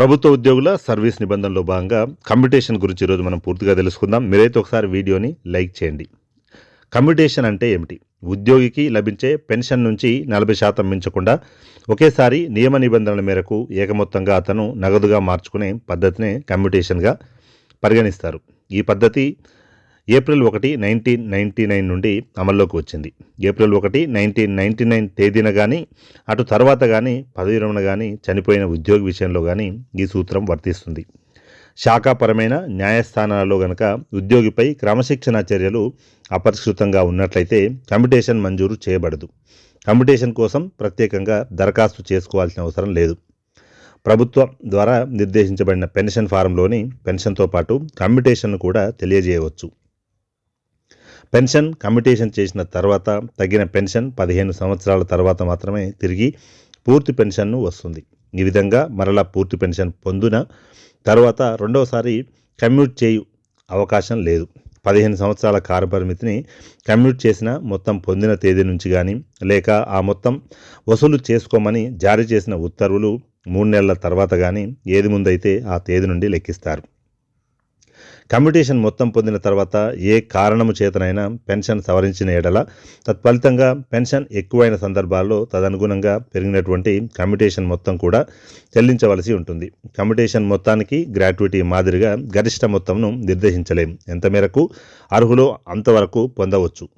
ప్రభుత్వ ఉద్యోగుల సర్వీస్ నిబంధనలో భాగంగా కమ్యూటేషన్ గురించి ఈరోజు మనం పూర్తిగా తెలుసుకుందాం. మీరైతే ఒకసారి వీడియోని లైక్ చేయండి. కమ్యూటేషన్ అంటే ఏమిటి? ఉద్యోగికి లభించే పెన్షన్ నుంచి నలభై శాతం మించకుండా ఒకేసారి నియమ నిబంధనల మేరకు ఏకమొత్తంగా అతను నగదుగా మార్చుకునే పద్ధతినే కమ్యూటేషన్గా పరిగణిస్తారు. ఈ పద్ధతి ఏప్రిల్ ఒకటి నైన్టీన్ నైంటీ నైన్ నుండి అమల్లోకి వచ్చింది. ఏప్రిల్ ఒకటి నైన్టీన్ నైన్టీ నైన్ తేదీన కానీ అటు తర్వాత కానీ పదవి విరమణ కానీ చనిపోయిన ఉద్యోగి విషయంలో కానీ ఈ సూత్రం వర్తిస్తుంది. శాఖాపరమైన న్యాయస్థానాలలో గనక ఉద్యోగిపై క్రమశిక్షణ చర్యలు అపరిష్కృతంగా ఉన్నట్లయితే కమ్యుటేషన్ మంజూరు చేయబడదు. కమ్యుటేషన్ కోసం ప్రత్యేకంగా దరఖాస్తు చేసుకోవాల్సిన అవసరం లేదు. ప్రభుత్వం ద్వారా నిర్దేశించబడిన పెన్షన్ ఫారంలోని పెన్షన్తో పాటు కమ్యుటేషన్ను కూడా తెలియజేయవచ్చు. పెన్షన్ కమ్యూటేషన్ చేసిన తర్వాత తగిన పెన్షన్ పదిహేను సంవత్సరాల తర్వాత మాత్రమే తిరిగి పూర్తి పెన్షన్ను వస్తుంది. ఈ విధంగా మరలా పూర్తి పెన్షన్ పొందిన తర్వాత రెండవసారి కమ్యూట్ చేయు అవకాశం లేదు. పదిహేను సంవత్సరాల కాలపరిమితిని కమ్యూట్ చేసిన మొత్తం పొందిన తేదీ నుంచి కానీ లేక ఆ మొత్తం వసూలు చేసుకోమని జారీ చేసిన ఉత్తర్వులు మూడు నెలల తర్వాత కానీ ఏది ముందైతే ఆ తేదీ నుండి లెక్కిస్తారు. కమ్యూటేషన్ మొత్తం పొందిన తర్వాత ఏ కారణము చేతనైనా పెన్షన్ సవరించిన ఎడల తత్ఫలితంగా పెన్షన్ ఎక్కువైన సందర్భాల్లో తదనుగుణంగా పెరిగినటువంటి కమ్యూటేషన్ మొత్తం కూడా చెల్లించవలసి ఉంటుంది. కమ్యూటేషన్ మొత్తానికి గ్రాట్యుటీ మాదిరిగా గరిష్ట మొత్తంను నిర్దేశించలేం. ఎంత మేరకు? అర్హులో అంతవరకు పొందవచ్చు.